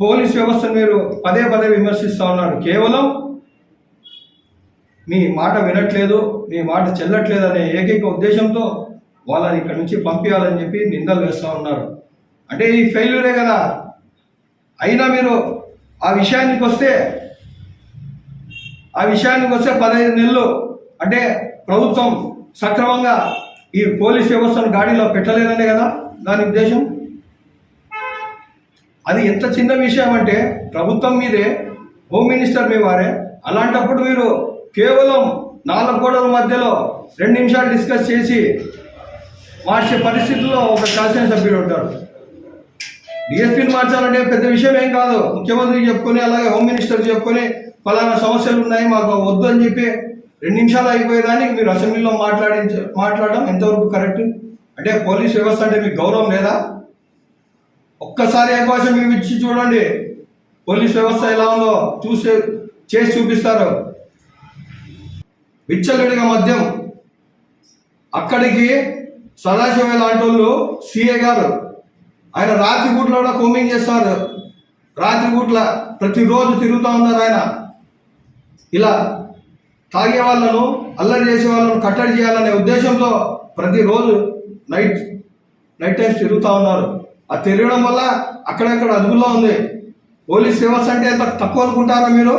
Police వ్యవస్థను మీరు పదే పదే విమర్శిస్తూ ఉన్నారు. కేవలం మీ మాట వినట్లేదు మీ మాట చెల్లట్లేదు అనే ఏకైక ఉద్దేశంతో వాళ్ళని ఇక్కడ నుంచి పంపించాలని చెప్పి నిందలు వేస్తూ ఉన్నారు. అంటే ఈ ఫెయిల్యూరే కదా. అయినా మీరు ఆ విషయానికి వస్తే ఆ విషయానికి వస్తే పదహైదు నెలలు అంటే ప్రభుత్వం సక్రమంగా ఈ పోలీస్ వ్యవస్థను గాడిలో పెట్టలేదనే కదా దాని ఉద్దేశం? అది ఎంత చిన్న విషయం అంటే ప్రభుత్వం మీదే హోమ్ మినిస్టర్ మీ వారే. అలాంటప్పుడు మీరు కేవలం నాలుగు గోడల మధ్యలో రెండు నిమిషాలు డిస్కస్ చేసి మార్చే పరిస్థితుల్లో ఒక శాసనసభ్యుడు ఉంటారు డిఎస్పీని మార్చాలంటే పెద్ద విషయం ఏం కాదు. ముఖ్యమంత్రికి చెప్పుకొని అలాగే హోమ్ మినిస్టర్ చెప్పుకొని ఫలానా సమస్యలు ఉన్నాయి మాకు వద్దు అని చెప్పి రెండు నిమిషాలు అయిపోయేదానికి మీరు అసెంబ్లీలో మాట్లాడించ మాట్లాడడం ఎంతవరకు కరెక్ట్? అంటే పోలీస్ వ్యవస్థ అంటే మీకు గౌరవం లేదా? ఒక్కసారి అవకాశం మీరు ఇచ్చి చూడండి. పోలీస్ వ్యవస్థ ఎలా ఉందో చూసే చేసి చూపిస్తారు. విచ్చలుడిగా మద్యం. అక్కడికి సదాశివ లాంటి వాళ్ళు సీఏ గారు. ఆయన రాత్రి పూట్ల కూడా కోమింగ్ చేస్తారు. రాత్రి పూట్ల ప్రతిరోజు తిరుగుతూ ఉన్నారు ఆయన. ఇలా తాగే వాళ్ళను అల్లరి చేసే వాళ్ళను కట్టడి చేయాలనే ఉద్దేశంతో ప్రతిరోజు నైట్ నైట్ టైమ్స్ తిరుగుతూ ఉన్నారు. ఆ తిరగడం వల్ల అక్కడక్కడ అదుపులో ఉంది. పోలీస్ వ్యవస్థ అంటే ఎంత తక్కువ అనుకుంటారా మీరు?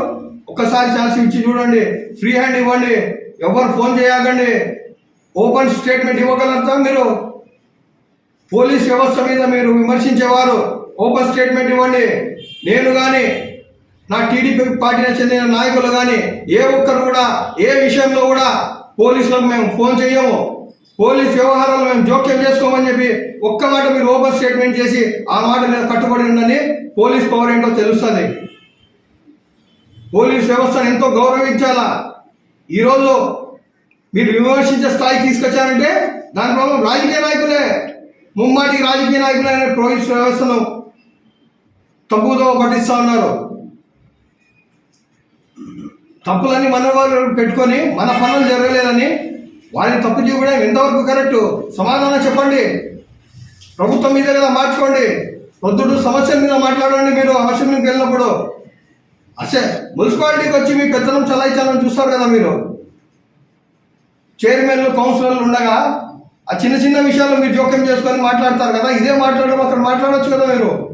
ఒక్కసారి ఛాన్స్ ఇచ్చి చూడండి. ఫ్రీ హ్యాండ్ ఇవ్వండి. ఎవరు ఫోన్ చేయకండి. ఓపెన్ స్టేట్మెంట్ ఇవ్వగలుగుతా మీరు? పోలీస్ వ్యవస్థ మీద మీరు విమర్శించేవారు. ఓపెన్ స్టేట్మెంట్ ఇవ్వండి. నేను కానీ నా టీడీపీ పార్టీకి చెందిన నాయకులు కానీ ఏ ఒక్కరు కూడా ఏ విషయంలో కూడా పోలీసులకు మేము ఫోన్ చేయము. పోలీస్ వ్యవహారాలు మేము జోక్యం చేసుకోమని చెప్పి ఒక్క మాట మీరు ఓపెన్ స్టేట్మెంట్ చేసి ఆ మాట మీద కట్టుబడి ఉందని పోలీస్ పవర్ ఏంటో తెలుస్తుంది. పోలీస్ వ్యవస్థను ఎంతో గౌరవించాలా? ఈరోజు మీరు విమర్శించే స్థాయికి తీసుకొచ్చారంటే దాని ప్రభావం రాజకీయ నాయకులే. ముమ్మాటి రాజకీయ నాయకులే అనే పోలీస్ వ్యవస్థను తప్పుదో పట్టిస్తా ఉన్నారు. తప్పులన్నీ మన వాళ్ళు పెట్టుకొని మన పనులు జరగలేదని వారిని తప్పు చూపడం ఎంతవరకు కరెక్ట్? సమాధానం చెప్పండి. ప్రభుత్వం మీద కదా మార్చుకోండి. పొద్దుడు సమస్యల మీద మాట్లాడండి మీరు అవసరం వెళ్ళినప్పుడు. అసే మున్సిపాలిటీకి వచ్చి మీ పెత్తనం చలాయించాలని చూస్తారు కదా మీరు. చైర్మన్లు కౌన్సిలర్లు ఉండగా ఆ చిన్న చిన్న విషయాలు మీరు జోక్యం చేసుకొని మాట్లాడతారు కదా ఇదే మాట్లాడడం అక్కడ మాట్లాడవచ్చు కదా మీరు.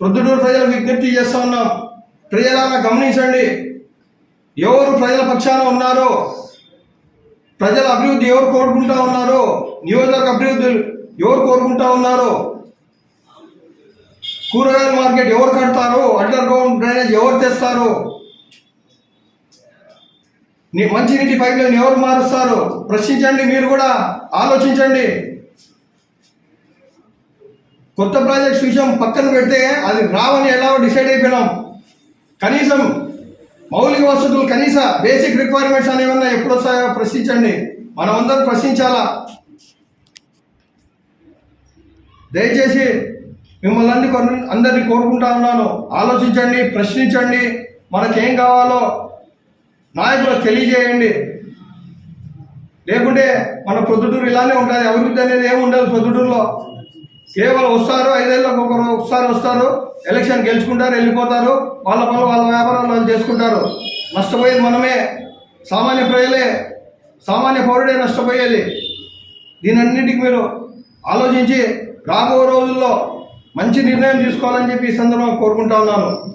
ప్రొద్దుటూరు ప్రజలు విజ్ఞప్తి చేస్తా ఉన్నాం. ప్రజలారా గమనించండి. ఎవరు ప్రజల పక్షాన ఉన్నారో ప్రజల అభివృద్ధి ఎవరు కోరుకుంటా ఉన్నారో నియోజకవర్గ అభివృద్ధి ఎవరు కోరుకుంటా ఉన్నారో కూరగాయల మార్కెట్ ఎవరు కడతారో అండర్ గ్రౌండ్ డ్రైనేజ్ ఎవరు తెస్తారో నీ మంచినీటి పైపులను ఎవరు మారుస్తారు ప్రశ్నించండి మీరు కూడా ఆలోచించండి. కొత్త ప్రాజెక్ట్స్ విషయం పక్కన పెడితే అది రావని ఎలా డిసైడ్ అయిపోయినాం. కనీసం మౌలిక వసతులు కనీస బేసిక్ రిక్వైర్మెంట్స్ అనేవన్నా ఎప్పుడు వస్తాయో ప్రశ్నించండి. మనమందరం ప్రశ్నించాలా? దయచేసి మిమ్మల్ని అన్ని కొన్ని అందరినీ కోరుకుంటా ఉన్నాను. ఆలోచించండి ప్రశ్నించండి. మనకేం కావాలో నాయకులకు తెలియజేయండి. లేకుంటే మన ప్రొద్దుటూరు ఇలానే ఉంటుంది. అభివృద్ధి అనేది ఏమి ఉండదు ప్రొద్దుటూరులో. కేవలం వస్తారు ఐదేళ్ళకి ఒకరు ఒకసారి వస్తారు ఎలక్షన్ గెలుచుకుంటారు వెళ్ళిపోతారు వాళ్ళ పనులు వాళ్ళ వ్యాపారాలు వాళ్ళు చేసుకుంటారు. నష్టపోయేది మనమే. సామాన్య ప్రజలే సామాన్య పౌరుడే నష్టపోయేది. దీనన్నిటికి మీరు ఆలోచించి రాబో రోజుల్లో మంచి నిర్ణయం తీసుకోవాలని చెప్పి ఈ సందర్భంగా కోరుకుంటా ఉన్నాను.